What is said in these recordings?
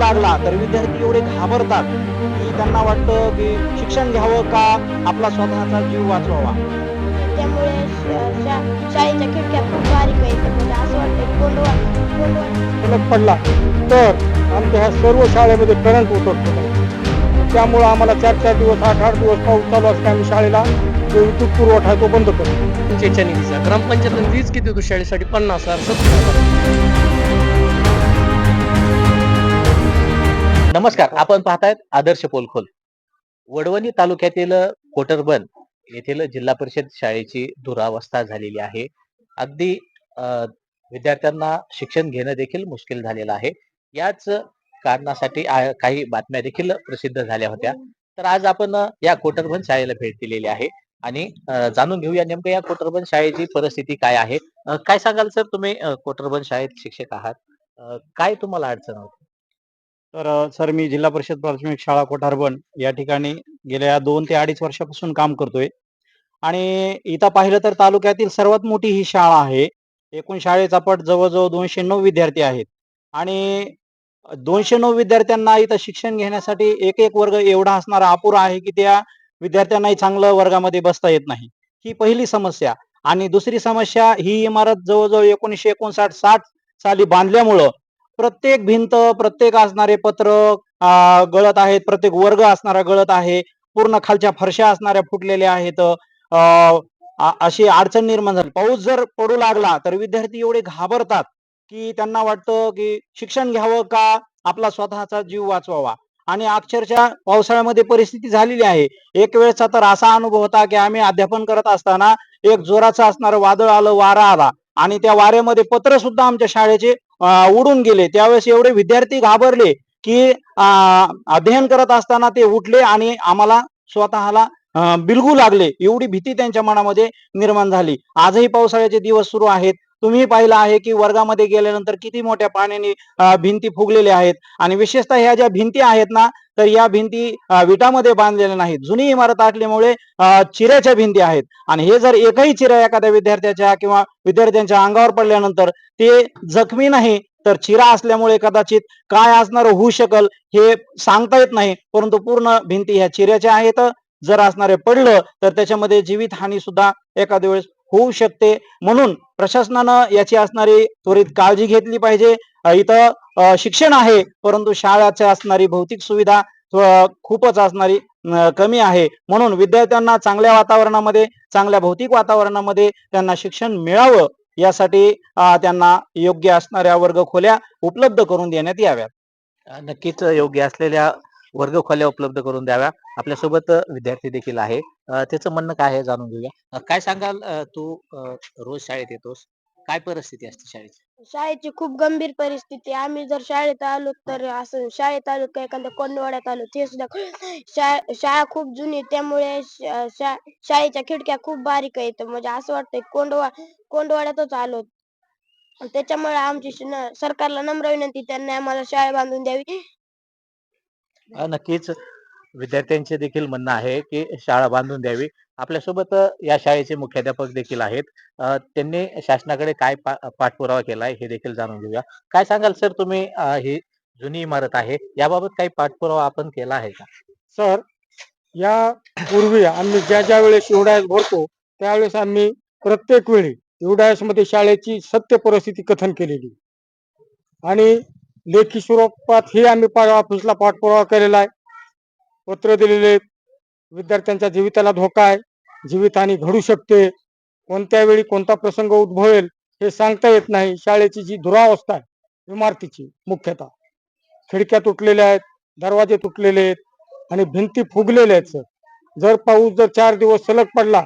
लागला तर विद्यार्थी एवढे घाबरतात की त्यांना वाटतं की शिक्षण घ्यावं का आपला स्वतःचा जीव वाचवावा. त्यामुळे श- शा- शाळेच्या खिडक्या खूप बारीक आहेत असं वाटतं कोंडवा कोंडवा फलक पडला. तर आमच्या ह्या सर्व शाळेमध्ये करंट उतरतो त्यामुळं आम्हाला चार चार दिवस आठ आठ दिवस पाऊस चालू असते आम्ही शाळेला. जो विद्युत पुरवठा आहे तो बंद करतो. पंचायतच्या निधीचा ग्रामपंचायत वीज किती होतो शाळेसाठी? पन्नास हजार सत्तर हजार. नमस्कार आपण पाहतायत आदर्श पोलखोल. वडवणी तालुक्यातील कोटरबन येथील जिल्हा परिषद शाळेची दुरावस्था झालेली आहे. अगदी विद्यार्थ्यांना शिक्षण घेणं देखील मुश्किल झालेलं आहे. याच कारणासाठी काही बातम्या देखील प्रसिद्ध झाल्या होत्या. तर आज आपण या कोटरबन शाळेला भेट दिलेली आहे आणि जाणून घेऊया नेमकं या कोटरबन शाळेची परिस्थिती काय आहे. काय सांगाल सर तुम्ही कोटरबन शाळेत शिक्षक आहात? काय तुम्हाला अडचण होती? तर सर मी जिल्हा परिषद प्राथमिक शाळा कोठारबन या ठिकाणी गेल्या दोन ते अडीच वर्षापासून काम करतोय. आणि इथं पाहिलं तर तालुक्यातील सर्वात मोठी ही शाळा आहे. एकूण शाळेचा पट जवळजवळ दोनशे नऊ विद्यार्थी आहेत. आणि दोनशे नऊ विद्यार्थ्यांना इथं शिक्षण घेण्यासाठी एक एक वर्ग एवढा असणारा अपुरा आहे की त्या विद्यार्थ्यांनाही चांगलं वर्गामध्ये बसता येत नाही. ही पहिली समस्या. आणि दुसरी समस्या ही इमारत जवळजवळ एकोणीसशे एकोणसाठ साठ साली बांधल्यामुळं प्रत्येक भिंत प्रत्येक असणारे पत्र गळत आहेत प्रत्येक वर्ग असणारा गळत आहे पूर्ण खालच्या फरशा असणाऱ्या फुटलेल्या आहेत अशी अडचण निर्माण झाली. पाऊस जर पडू लागला तर विद्यार्थी एवढे घाबरतात की त्यांना वाटतं की शिक्षण घ्यावं का? आपला स्वतःचा जीव वाचवावा. आणि अक्षरशः पावसाळ्यामध्ये परिस्थिती झालेली आहे. एक वेळेचा तर असा अनुभव होता की आम्ही अध्यापन करत असताना एक जोराचं असणारं वादळ आलं वारा आला. आणि त्या वाऱ्यामध्ये पत्र सुद्धा आमच्या शाळेचे उडून गेले. त्यावेळेस एवढे विद्यार्थी घाबरले की अध्ययन करत असताना ते उठले आणि आम्हाला स्वतःला बिलगू लागले. एवढी भीती त्यांच्या मनामध्ये निर्माण झाली. आजही पावसाळ्याचे दिवस सुरू आहेत. तुम्ही पाहिलं आहे की वर्गामध्ये गेल्यानंतर किती मोठ्या पाण्याने भिंती फुगलेल्या आहेत. आणि विशेषतः ह्या ज्या भिंती आहेत ना तर या भिंती विटामध्ये बांधलेल्या नाहीत. जुनी इमारत असल्यामुळे चिऱ्याच्या भिंती आहेत. आणि हे जर एकही चिऱ्या एखाद्या विद्यार्थ्याच्या किंवा विद्यार्थ्यांच्या अंगावर पडल्यानंतर ते जखमी नाही तर चिरा असल्यामुळे कदाचित काय असणार होऊ शकल हे सांगता येत नाही. परंतु पूर्ण भिंती ह्या चिऱ्याच्या आहेत. जर असणारे पडलं तर त्याच्यामध्ये जीवित हानी सुद्धा एखाद्या वेळेस होऊ शकते. म्हणून प्रशासनानं याची असणारी त्वरित काळजी घेतली पाहिजे. इथं शिक्षण आहे परंतु शाळाची असणारी भौतिक सुविधा खूपच असणारी कमी आहे. म्हणून विद्यार्थ्यांना चांगल्या वातावरणामध्ये चांगल्या भौतिक वातावरणामध्ये त्यांना शिक्षण मिळावं यासाठी त्यांना योग्य असणाऱ्या वर्ग खोल्या उपलब्ध करून देण्यात याव्यात. नक्कीच योग्य असलेल्या वर्गखोल्या उपलब्ध करून द्याव्या. आपल्यासोबत विद्यार्थी देखील आहे. त्याचं म्हणणं काय आहे जाणून घेऊया. काय सांगाल तू रोज शाळेत येतोस? काय परिस्थिती असते शाळेची? शाळेची खूप गंभीर परिस्थिती. आम्ही जर शाळेत आलो तर असं शाळेत आलो का एखाद्या कोंडवाड्यात आलो ते सुद्धा शाळा खूप जुनी त्यामुळे शाळेच्या खिडक्या खूप बारीक आहेत. म्हणजे असं वाटतंय कोंडवा कोंडवाड्यातच आलो. त्याच्यामुळे आमची सरकारला नम्र विनंती त्यांनी आम्हाला शाळा बांधून द्यावी. नक्कीच. विद्यार्थ्यांचे देखील म्हणणं आहे की शाळा बांधून द्यावी. आपल्यासोबत या शाळेचे मुख्याध्यापक देखील आहेत. अ, त्यांनी शासनाकडे काय पा- पाठपुरावा केलाय हे देखील जाणून घेऊया. काय सांगाल सर तुम्ही अ, ही जुनी इमारत आहे याबाबत काही पाठपुरावा आपण केला आहे का? सर या पूर्वी आम्ही ज्या ज्या वेळेस युडायस भरतो त्यावेळेस आम्ही प्रत्येक वेळी मध्ये शाळेची सत्य परिस्थिती कथन केलेली. आणि लेखी स्वरूपात हे आम्ही ऑफिसला पाठपुरावा केलेला आहे. पत्र दिलेले आहेत. विद्यार्थ्यांच्या जीविताला धोका आहे. जीवितहानी घडू शकते. कोणत्या वेळी कोणता प्रसंग उद्भवेल हे सांगता येत नाही. शाळेची जी दुरावस्था आहे इमारतीची मुख्यतः. खिडक्या तुटलेल्या आहेत दरवाजे तुटलेले आहेत आणि भिंती फुगलेल्या आहेत सर जर पाऊस जर चार दिवस सलग पडला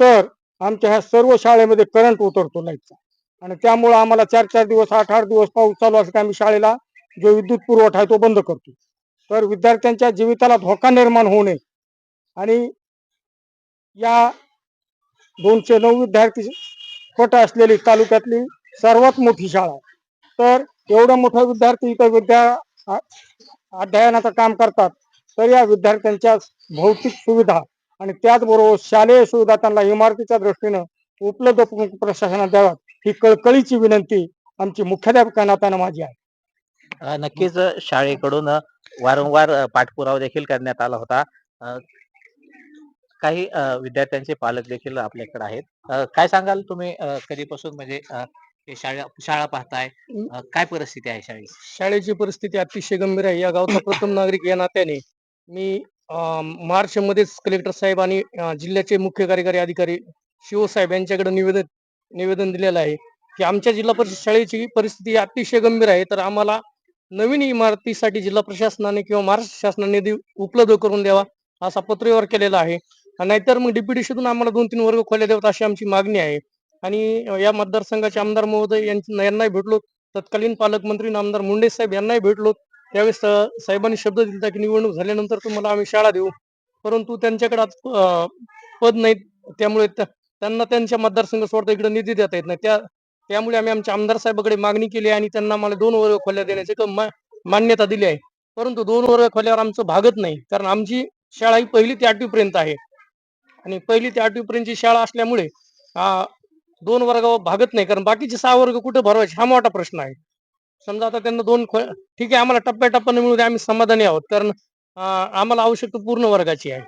तर आमच्या ह्या सर्व शाळेमध्ये करंट उतरतो लाईटचा आणि त्यामुळं आम्हाला चार चार दिवस आठ आठ दिवस पाऊस चालू असला आम्ही शाळेला जो विद्युत पुरवठा आहे तो बंद करतो. तर विद्यार्थ्यांच्या जीविताला धोका निर्माण होऊ नये. आणि या दोनशे नऊ विद्यार्थी पट असलेली तालुक्यातली सर्वात मोठी शाळा. आहे. तर एवढा मोठा विद्यार्थी इथं विद्या अध्ययनाचं काम करतात. तर या विद्यार्थ्यांच्या भौतिक सुविधा आणि त्याचबरोबर शालेय सुविधा त्यांना इमारतीच्या दृष्टीनं उपलब्ध प्रशासनात द्याव्यात. ही कळकळीची विनंती आमची मुख्याध्यापकांना माझी आहे नक्कीच शाळेकडून वारंवार पाठपुरावा देखील करण्यात आला होता. काही विद्यार्थ्यांचे पालक देखील आपल्याकडे आहेत. काय सांगाल तुम्ही कधीपासून म्हणजे शाळा शाळा पाहताय? काय परिस्थिती आहे शाळेची? शाळेची परिस्थिती अतिशय गंभीर आहे या गावचा प्रथम नागरिक या नात्याने मी मार्च मध्येच कलेक्टर साहेब आणि जिल्ह्याचे मुख्य कार्यकारी अधिकारी शिवसाहेब यांच्याकडे निवेदन निवेदन दिलेलं आहे की आमच्या जिल्हा परिषद शाळेची परिस्थिती अतिशय गंभीर आहे. तर आम्हाला नवीन इमारतीसाठी जिल्हा प्रशासनाने किंवा महाराष्ट्र शासनाने निधी उपलब्ध करून द्यावा असा पत्रव्यवहार केलेला आहे. नाहीतर मग डीपीडीसीतून आम्हाला दोन तीन वर्ग खोल्या द्यावात अशी आमची मागणी आहे. आणि या मतदारसंघाचे आमदार महोदय यांना यांनाही भेटलो. तत्कालीन पालकमंत्री आमदार मुंडे साहेब यांनाही भेटलो. त्यावेळेस साहेबांनी शब्द दिला की निवडणूक झाल्यानंतर तुम्हाला आम्ही शाळा देऊ. परंतु त्यांच्याकडे आज पद नाहीत त्यामुळे त्या- त्यांना त्यांच्या मतदारसंघ सोडता इकडे निधी देता येत नाही. त्या त्यामुळे आम्ही आमच्या आमदार साहेबाकडे मागणी केली आणि त्यांना आम्हाला दोन वर्ग खोल्या देण्याची मान्यता दिली आहे. परंतु दोन वर्ग खोल्यावर आमचं भागत नाही. कारण आमची शाळा ही पहिली ते आठवीपर्यंत आहे. आणि पहिली ते आठवीपर्यंतची शाळा असल्यामुळे दोन वर्गावर भागत नाही. कारण बाकीचे सहा वर्ग कुठे भरवायचे हा मोठा प्रश्न आहे. समजा आता त्यांना दोन खो- ठीक आहे आम्हाला टप्प्याटप्प्याने मिळू दे आम्ही समाधानी आहोत. कारण आम्हाला आवश्यकता पूर्ण वर्गाची आहे.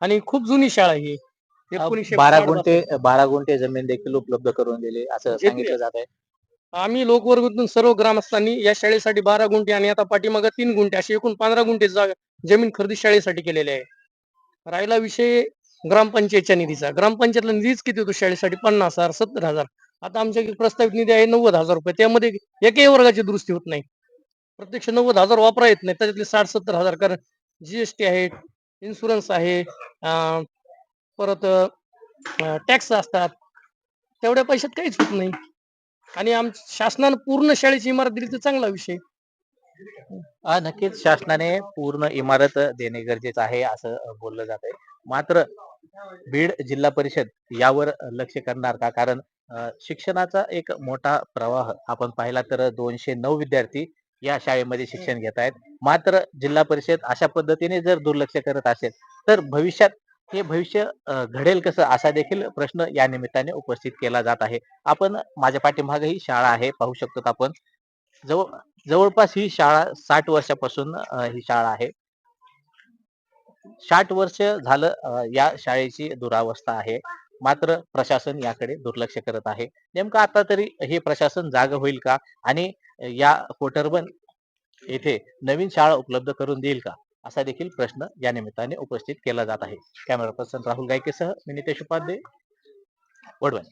आणि खूप जुनी शाळा आहे ही. एकोणीसशे बारा गुंठे बारा गुंठे जमीन देखील उपलब्ध करून दिली असं सांगितलं जात आहे. आम्ही लोकवर्गातून सर्व ग्रामस्थांनी या शाळेसाठी बारा गुंठे आणि आता पाठीमागे तीन गुंठे अशी एकूण पंधरा गुंठे जमीन खरेदी शाळेसाठी केलेली आहे. राहिला विषय ग्रामपंचायतच्या निधीचा. ग्रामपंचायतला निधीच किती होतो शाळेसाठी? पन्नास हजार सत्तर हजार. आता आमच्या प्रस्तावित निधी आहे नव्वद हजार रुपये. त्यामध्ये एकही वर्गाची दुरुस्ती होत नाही. प्रत्यक्ष नव्वद हजार वापरा येत नाही. त्याच्यातले साठ सत्तर हजार कारण जीएसटी आहे इन्शुरन्स आहे परत टॅक्स असतात. तेवढ्या पैशात काहीच होत नाही. आणि आम शासनानं पूर्ण शाळेची इमारत दिली तर चांगला विषय. हा नक्कीच. शासनाने पूर्ण इमारत देणे गरजेचं आहे असं बोललं जात आहे मात्र बीड जिल्हा परिषद यावर लक्ष करणार का? कारण शिक्षणाचा एक मोठा प्रवाह आपण पाहिला तर दोनशे नऊ विद्यार्थी या शाळेमध्ये शिक्षण घेत आहेत मात्र जिल्हा परिषद अशा पद्धतीने जर दुर्लक्ष करत असेल तर भविष्यात हे भविष्य घडेल कसं असा देखील प्रश्न या निमित्ताने उपस्थित केला जात आहे. आपण माझ्या पाठीमागे ही शाळा आहे पाहू शकतो आपण. जवळ जवळपास ही शाळा साठ वर्षापासून ही शाळा आहे. साठ वर्ष झालं या शाळेची दुरावस्था आहे. मात्र प्रशासन याकडे दुर्लक्ष करत आहे. नेमकं आता तरी हे प्रशासन जाग होईल का? आणि या कोटरबन येथे नवीन शाळा उपलब्ध करून देईल का? असा देखील प्रश्न या निमित्ताने उपस्थित केला जात आहे. कॅमेरा पर्सन राहुल गायकेसह मी नितेश उपाध्ये वडवणी.